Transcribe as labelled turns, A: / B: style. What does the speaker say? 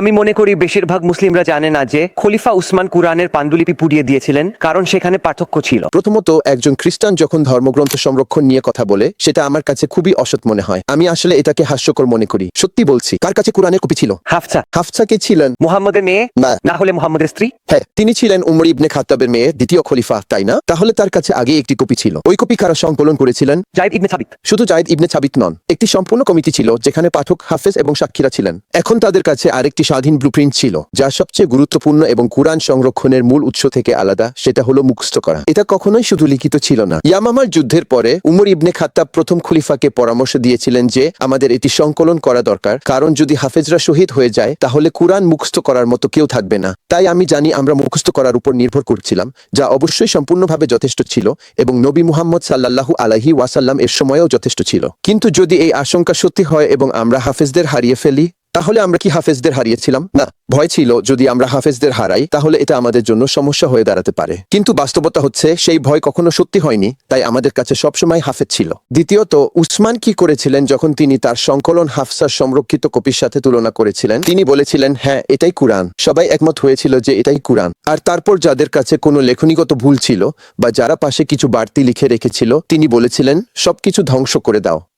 A: আমি মনে করি বেশিরভাগ মুসলিমরা জানে না যে খলিফা উসমান কুরআনের পাণ্ডুলিপি পুড়িয়ে দিয়েছিলেন কারণ সেখানে পার্থক্য ছিল।
B: প্রথমত একজন খ্রিস্টান যখন ধর্মগ্রন্থ সংরক্ষণ নিয়ে কথা বলে সেটা আমার কাছে খুবই অসৎ মনে হয়। আমি আসলে এটাকে হাস্যকর মনে করি। সত্যি বলছি কার কাছে কোরআনের কপি ছিল?
A: হাফসা।
B: হাফসাকে ছিলেন?
A: মুহাম্মদের মেয়ে?
B: না।
A: না হলে মুহাম্মদের স্ত্রী?
B: হ্যাঁ তিনি ছিলেন উমর ইবনে খাত্তাবের মেয়ে দ্বিতীয় খলিফা তাই না? তাহলে তার কাছে আগে একটি কপি ছিল। ওই কপি কারা সংকলন করেছিলেন?
A: জাইদ ইবনে সাবিত।
B: শুধু জায়দ ইবনে ছাবিত নন একটি সম্পূর্ণ কমিটি ছিল যেখানে পাঠক হাফেজ এবং সাক্ষীরা ছিলেন। এখন তাদের কাছে আরেকটি স্বাধীন ব্লুপ্রিন্ট ছিল, যা সবচেয়ে গুরুত্বপূর্ণ এবং কুরআন সংরক্ষণের মূল উৎস থেকে আলাদা, সেটা হলো মুখস্থ করা। এটা কখনোই শুধু লিখিত ছিল না। ইয়ামামার যুদ্ধের পরে উমর ইবনে খাত্তাব প্রথম খলিফাকে পরামর্শ দিয়েছিলেন যে, আমাদের এটি সংকলন করা দরকার, কারণ যদি হাফেজরা শহীদ হয়ে যায়, তাহলে কুরআন মুখস্থ করার মতো কেউ থাকবে না। তাই আমি জানি আমরা মুখস্থ করার উপর নির্ভর করছিলাম, যা অবশ্যই সম্পূর্ণভাবে যথেষ্ট ছিল এবং নবী মুহাম্মদ সাল্লাল্লাহু আলাহি ওয়াসাল্লাম এর সময়েও যথেষ্ট ছিল। কিন্তু যদি এই আশঙ্কা সত্যি হয় এবং আমরা হাফেজদের হারিয়ে ফেলি তাহলে আমরা কি হাফেজদের হারিয়েছিলাম? না, ভয় ছিল যদি আমরা হাফেজদের হারাই, তাহলে এটা আমাদের জন্য সমস্যা হয়ে দাঁড়াতে পারে। কিন্তু বাস্তবতা হচ্ছে, সেই ভয় কখনো সত্যি হয়নি, তাই আমাদের কাছে সবসময় হাফেজ ছিল। দ্বিতীয়ত, উসমান কি করেছিলেন যখন তিনি তার সংকলন হাফসার সংরক্ষিত কপির সাথে তুলনা করেছিলেন? তিনি বলেছিলেন হ্যাঁ এটাই কুরআন। সবাই একমত হয়েছিল যে এটাই কুরআন। আর তারপর যাদের কাছে কোনো লেখনীগত ভুল ছিল বা যারা পাশে কিছু বাড়তি লিখে রেখেছিল, তিনি বলেছিলেন, সবকিছু ধ্বংস করে দাও।